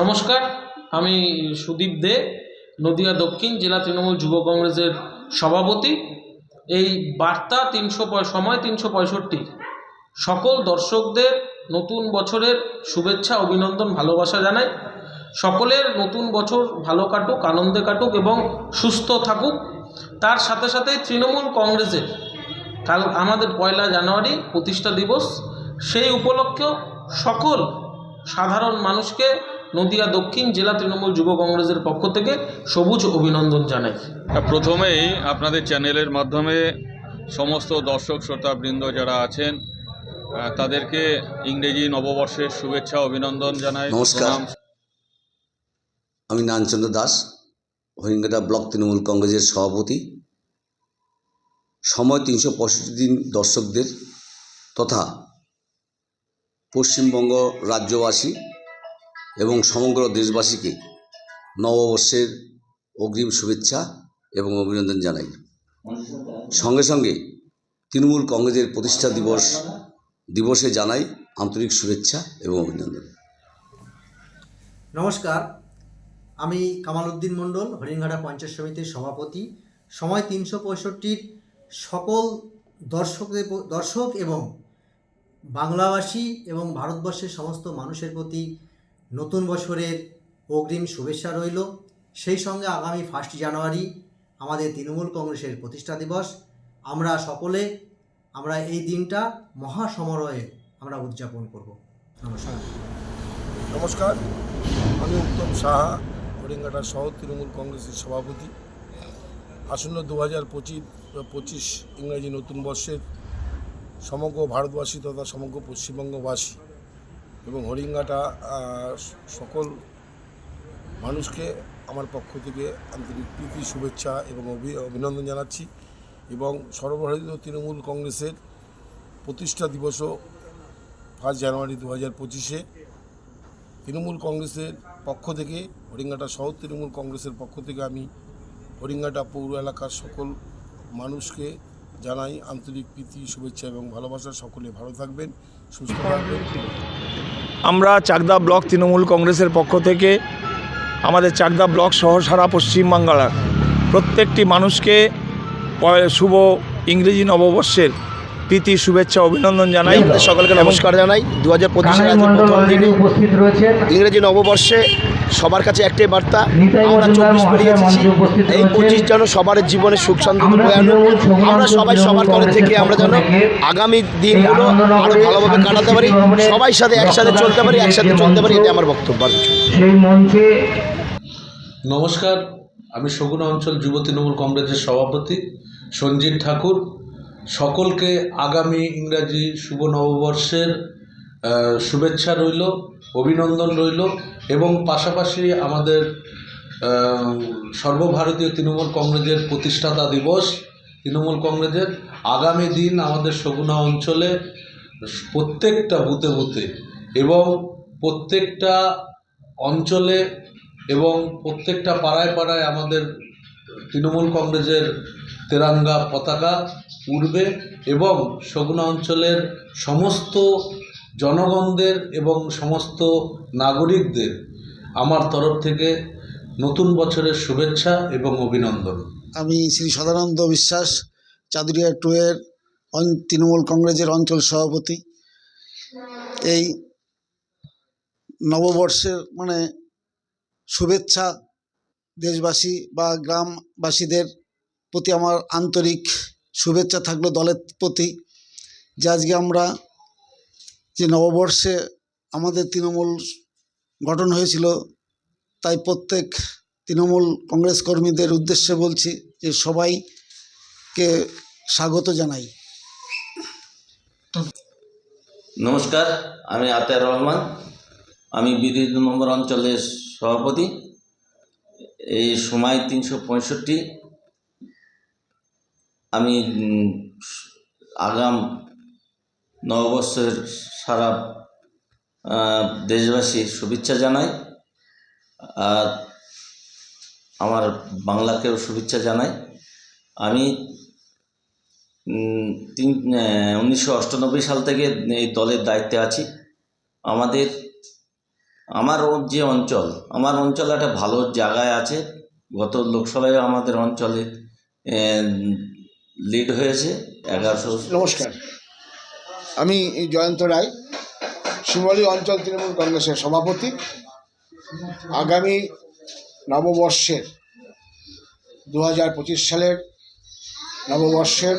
নমস্কার, আমি সুদীপ দে, নদিয়া দক্ষিণ জেলা তৃণমূল যুব কংগ্রেসের সভাপতি। এই বার্তা তিনশো সময় তিনশো পঁয়ষট্টি। সকল দর্শকদের নতুন বছরের শুভেচ্ছা, অভিনন্দন, ভালোবাসা জানাই। সকলের নতুন বছর ভালো কাটুক, আনন্দে কাটুক এবং সুস্থ থাকুক। তার সাথে সাথে তৃণমূল কংগ্রেসের কাল আমাদের পয়লা জানুয়ারি প্রতিষ্ঠা দিবস। সেই উপলক্ষেও সকল সাধারণ মানুষকে নদিয়া দক্ষিণ জেলা তৃণমূল যুব কংগ্রেসের পক্ষ থেকে সবুজ অভিনন্দন জানাই। প্রথমেই আপনাদের চ্যানেলের মাধ্যমে সমস্ত দর্শক শ্রোতাবৃন্দ যারা আছেন তাদেরকে ইংরেজি নববর্ষের শুভেচ্ছা অভিনন্দন জানাই। নমস্কার। আমি নানচন্দ্র দাস হরিঙ্গাটা ব্লক তৃণমূল কংগ্রেসের সভাপতি। সময় তিনশো পঁয়ষট্টি দিন দর্শকদের তথা পশ্চিমবঙ্গ রাজ্যবাসী। এবং সমগ্র দেশবাসীকে নববর্ষের অগ্রিম শুভেচ্ছা এবং অভিনন্দন জানাই। সঙ্গে সঙ্গে তৃণমূল কংগ্রেসের প্রতিষ্ঠা দিবস, দিবসে জানাই আন্তরিক শুভেচ্ছা এবং অভিনন্দন। নমস্কার, আমি কামাল উদ্দিন মণ্ডল, হরিণঘাটা পঞ্চায়েত সমিতির সভাপতি। সময় তিনশো পঁয়ষট্টির সকল দর্শকদের দর্শক এবং বাংলাভাষী এবং ভারতবর্ষের সমস্ত মানুষের প্রতি নতুন বছরের অগ্রিম শুভেচ্ছা রইল। সেই সঙ্গে আগামী ফার্স্ট জানুয়ারি আমাদের তৃণমূল কংগ্রেসের প্রতিষ্ঠা দিবস। আমরা সকলে, আমরা এই দিনটা মহা সমারোহে আমরা উদযাপন করব। নমস্কার। নমস্কার। আমি উত্তম সাহা হরিঙ্গাটা শহর তৃণমূল কংগ্রেসের সভাপতি। আসন্ন দু হাজার পঁচিশ পঁচিশ ইংরাজি নতুন বর্ষের সমগ্র ভারতবাসী তথা সমগ্র পশ্চিমবঙ্গবাসী এবং হরিঙ্গাটা সকল মানুষকে আমার পক্ষ থেকে আন্তরিক প্রীতি, শুভেচ্ছা এবং অভি- অভিনন্দন জানাচ্ছি এবং সর্বভারতীয় তৃণমূল কংগ্রেসের প্রতিষ্ঠা দিবসও ফার্স্ট জানুয়ারি দু হাজার পঁচিশে। তৃণমূল কংগ্রেসের পক্ষ থেকে, হরিঙ্গাটা শহর তৃণমূল কংগ্রেসের পক্ষ থেকে আমি হরিঙ্গাটা পৌর এলাকার সকল মানুষকে জানাই আন্তরিক প্রীতি, শুভেচ্ছা এবং ভালোবাসা। সকলে ভালো থাকবেন, সুস্থ থাকবেন। আমরা চাকদা ব্লক তৃণমূল কংগ্রেসের পক্ষ থেকে আমাদের চাকদা ব্লক সহ সারা পশ্চিমবাংলার প্রত্যেকটি মানুষকে শুভ ইংরেজি নববর্ষের প্রীতি শুভেচ্ছা অভিনন্দন জানাই। সকলকে নমস্কার জানাই। দু হাজার পঁচিশ প্রথম দিনে ইংরেজি নববর্ষে সবার কাছে একটাই বার্তা আমরা চব্বিশ পেরিয়ে এসেছি এই। পঁচিশ যেন সবার জীবনে সুখ শান্তি আমরা সবাই সবার তরফ থেকে আমরা যেন আগামী দিনগুলো এই আরও আনন্দনগরে ভালোভাবে কাটাতে পারি সবাই সাথে একসাথে চলতে পারি একসাথে চলতে পারি এটা আমার বক্তব্য আর কিছু না। সেই মঞ্চে নমস্কার আমি সগুনা অঞ্চল যুব তৃণমূল কংগ্রেসের সভাপতি সঞ্জিত ঠাকুর সকলকে আগামী ইংরাজি শুভ নববর্ষের শুভেচ্ছা রইল অভিনন্দন রইল এবং পাশাপাশি আমাদের সর্বভারতীয় তৃণমূল কংগ্রেসের প্রতিষ্ঠাতা দিবস, তৃণমূল কংগ্রেসের আগামী দিন আমাদের সগুনা অঞ্চলে প্রত্যেকটা বুথে বুথে এবং প্রত্যেকটা অঞ্চলে এবং প্রত্যেকটা পাড়ায় পাড়ায় আমাদের তৃণমূল কংগ্রেসের তেরাঙ্গা পতাকা উড়বে এবং সগুনা অঞ্চলের সমস্ত জনগণদের এবং সমস্ত নাগরিকদের আমার তরফ থেকে নতুন বছরের শুভেচ্ছা এবং অভিনন্দন। আমি শ্রী সদানন্দ বিশ্বাস, চাদুরিয়া টু এর অন- তৃণমূল কংগ্রেসের অঞ্চল সভাপতি। এই নববর্ষের মানে শুভেচ্ছা দেশবাসী বা গ্রামবাসীদের প্রতি আমার আন্তরিক শুভেচ্ছা থাকল দলের প্রতি। যে আজকে আমরা যে নববর্ষে আমাদের তৃণমূল গঠন হয়েছিল, তাই প্রত্যেক তৃণমূল কংগ্রেস কর্মীদের উদ্দেশ্যে বলছি যে সবাইকে স্বাগত জানাই। নমস্কার, আমি আতার রহমান। আমি বিদ্যুৎ নম্বর অঞ্চলের সভাপতি। এই সময় তিনশো পঁয়ষট্টি। আমি আগাম নববর্ষের সারা দেশবাসীর শুভেচ্ছা জানাই। আর আমার বাংলাকেও শুভেচ্ছা জানাই। আমি তিন উনিশশো অষ্টানব্বই সাল থেকে এই দলের দায়িত্বে আছি। আমাদের, আমার যে অঞ্চল, আমার অঞ্চল একটা ভালো জায়গায় আছে। গত লোকসভায় আমাদের অঞ্চলে লিড হয়েছে। এগারোশো নমস্কার। আমি জয়ন্ত রায় শিমলী অঞ্চল তৃণমূল কংগ্রেসের সভাপতি। আগামী নববর্ষের দু হাজার পঁচিশ সালের নববর্ষের,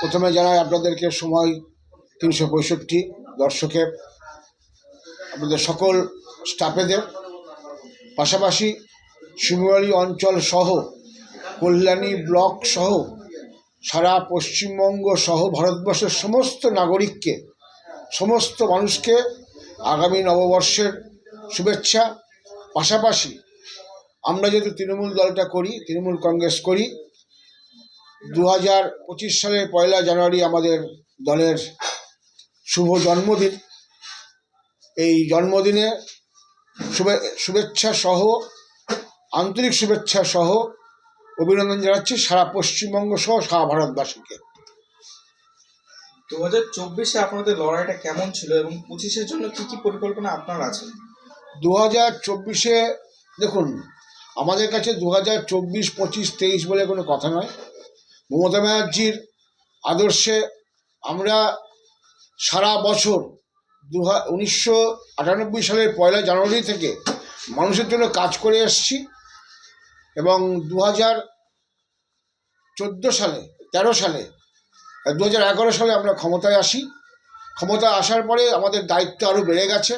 প্রথমে জানাই আপনাদেরকে সময় তিনশো পঁয়ষট্টি দর্শকের আপনাদের সকল স্টাফেদের। পাশাপাশি শিমলী অঞ্চল সহ, কল্যাণী ব্লক সহ সারা পশ্চিমবঙ্গ সহ ভারতবর্ষের সমস্ত নাগরিককে, সমস্ত মানুষকে আগামী নববর্ষের শুভেচ্ছা। পাশাপাশি আমরা যেহেতু তৃণমূল দলটা করি, তৃণমূল কংগ্রেস করি দু হাজার পঁচিশ সালের পয়লা জানুয়ারি আমাদের দলের শুভ জন্মদিন। এই জন্মদিনে শুভে, শুভেচ্ছা সহ, আন্তরিক শুভেচ্ছা সহ অভিনন্দন জানাচ্ছি সারা পশ্চিমবঙ্গ সহ সারা ভারতবাসীকে। দু হাজার চব্বিশে আপনাদের লড়াইটা কেমন ছিল এবং পঁচিশের জন্য কি কি পরিকল্পনা আপনার আছে? দু হাজার চব্বিশে দেখুন আমাদের কাছে দু হাজার চব্বিশ পঁচিশ তেইশ বলে কোনো কথা নয়। মমতা ব্যানার্জির আদর্শে আমরা সারা বছর দু উনিশশো আটানব্বই সালের পয়লা জানুয়ারি থেকে মানুষের জন্য কাজ করে এসছি। এবং দু হাজার চোদ্দ সালে, তেরো সালে দু হাজার এগারো সালে আমরা ক্ষমতায় আসি। ক্ষমতায় আসার পরে আমাদের দায়িত্ব আরও বেড়ে গেছে।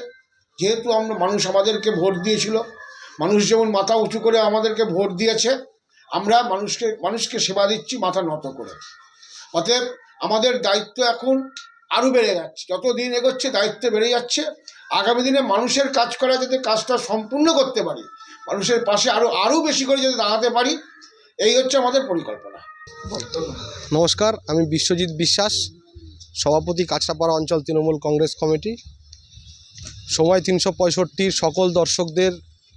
যেহেতু আমরা, মানুষ আমাদেরকে ভোট দিয়েছিল, মানুষ যেমন মাথা উঁচু করে আমাদেরকে ভোট দিয়েছে, আমরা মানুষকে মানুষকে সেবা দিচ্ছি, মাথা নত করে অতএব আমাদের দায়িত্ব এখন আরও বেড়ে যাচ্ছে। যত দিন এগোচ্ছে, দায়িত্ব বেড়ে যাচ্ছে। আগামী দিনে মানুষের কাজ করা যাতে কাজটা সম্পূর্ণ করতে পারি মানুষের পাশে আরও আরও বেশি করে যাতে দাঁড়াতে পারি, এই হচ্ছে আমাদের পরিকল্পনা। নমস্কার, আমি বিশ্বজিৎ বিশ্বাস, সভাপতি কাছড়াপাড়া অঞ্চল তৃণমূল কংগ্রেস কমিটি। সময় তিনশো পঁয়ষট্টির সকল দর্শকদের,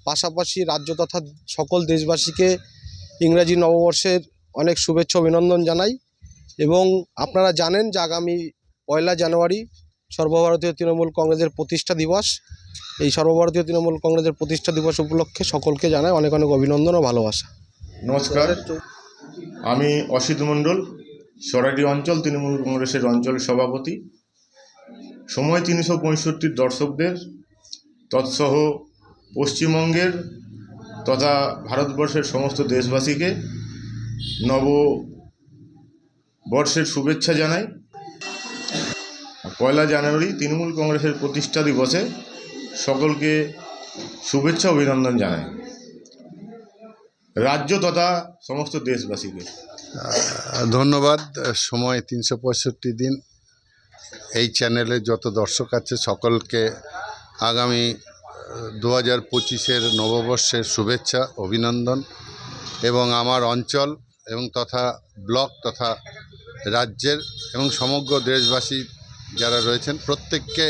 পাশাপাশি রাজ্য তথা সকল দেশবাসীকে ইংরাজি নববর্ষের অনেক শুভেচ্ছা অভিনন্দন জানাই। এবং আপনারা জানেন যে আগামী পয়লা জানুয়ারি সর্বভারতীয় তৃণমূল কংগ্রেসের প্রতিষ্ঠা দিবস। এই সর্বভারতীয় তৃণমূল কংগ্রেসের প্রতিষ্ঠা দিবস উপলক্ষে সকলকে জানাই অনেক অনেক অভিনন্দন ও ভালোবাসা। নমস্কার। আমি অসিত মণ্ডল সরাটি অঞ্চল, তৃণমূল কংগ্রেসের অঞ্চল সভাপতি। সময় তিনশো পঁয়ষট্টির দর্শকদের, তৎসহ পশ্চিমবঙ্গের তথা ভারতবর্ষের সমস্ত দেশবাসীকে নব বর্ষের শুভেচ্ছা জানাই। পয়লা জানুয়ারি তৃণমূল কংগ্রেসের প্রতিষ্ঠা দিবসে সকলকে শুভেচ্ছা অভিনন্দন জানাই। রাজ্য তথা সমস্ত দেশবাসীকে। ধন্যবাদ। সময় তিনশো পঁয়ষট্টি দিন। এই চ্যানেলে যত দর্শক আছে, সকলকে আগামী দু হাজার পঁচিশের নববর্ষের শুভেচ্ছা, অভিনন্দন। এবং আমার অঞ্চল এবং তথা ব্লক তথা রাজ্যের এবং সমগ্র দেশবাসী যারা রয়েছেন, প্রত্যেককে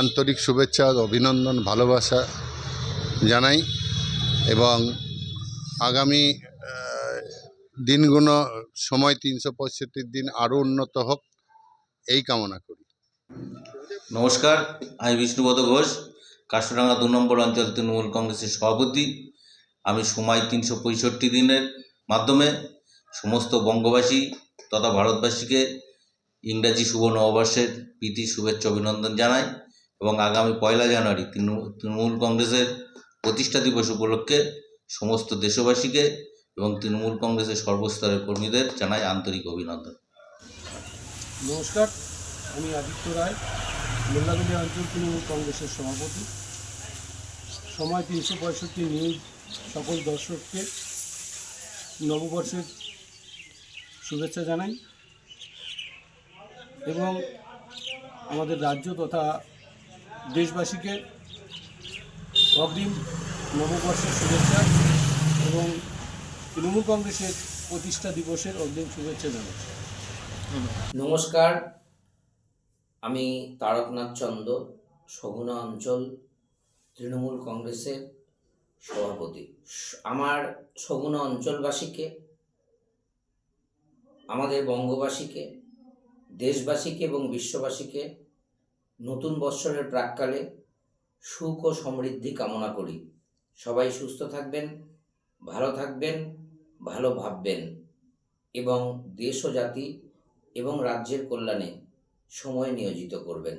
আন্তরিক শুভেচ্ছা, অভিনন্দন, ভালোবাসা জানাই এবং আগামী দিনগুলো সময় তিনশো পঁয়ষট্টির দিন আরও উন্নত হোক, এই কামনা করি। নমস্কার, আমি বিষ্ণুপদ ঘোষ কাশরাঙ্গা দু নম্বর অঞ্চল তৃণমূল কংগ্রেসের সভাপতি। আমি সময় তিনশো পঁয়ষট্টি দিনের মাধ্যমে সমস্ত বঙ্গবাসী তথা ভারতবাসীকে ইংরাজি শুভ নববর্ষের প্রীতি, শুভেচ্ছা, অভিনন্দন জানাই এবং আগামী পয়লা জানুয়ারি তৃণমূল কংগ্রেসের প্রতিষ্ঠা দিবস উপলক্ষে সমস্ত দেশবাসীকে এবং তৃণমূল কংগ্রেসের সর্বস্তরের কর্মীদের জানাই আন্তরিক অভিনন্দন। নমস্কার, আমি আদিত্য রায় মোল্লাগুলি অঞ্চল তৃণমূল কংগ্রেসের সভাপতি। সময় তিনশো পঁয়ষট্টি নিউজ, সকল দর্শককে নববর্ষের শুভেচ্ছা জানাই। এবং আমাদের রাজ্য তথা দেশবাসীকে অগ্রিম নববর্ষের শুভেচ্ছা এবং তৃণমূল কংগ্রেসের প্রতিষ্ঠা দিবসের অগ্রিম শুভেচ্ছা জানাই নমস্কার। আমি তারকনাথ চন্দ সগুনা অঞ্চল, তৃণমূল কংগ্রেসের সভাপতি। আমার সগুনা অঞ্চলবাসীকে, আমাদের বঙ্গবাসীকে দেশবাসীকে এবং বিশ্ববাসীকে নতুন বৎসরের প্রাককালে সুখ ও সমৃদ্ধি কামনা করি। সবাই সুস্থ থাকবেন, ভালো থাকবেন, ভালো ভাববেন এবং দেশ ও জাতি এবং রাজ্যের কল্যাণে সময় নিয়োজিত করবেন।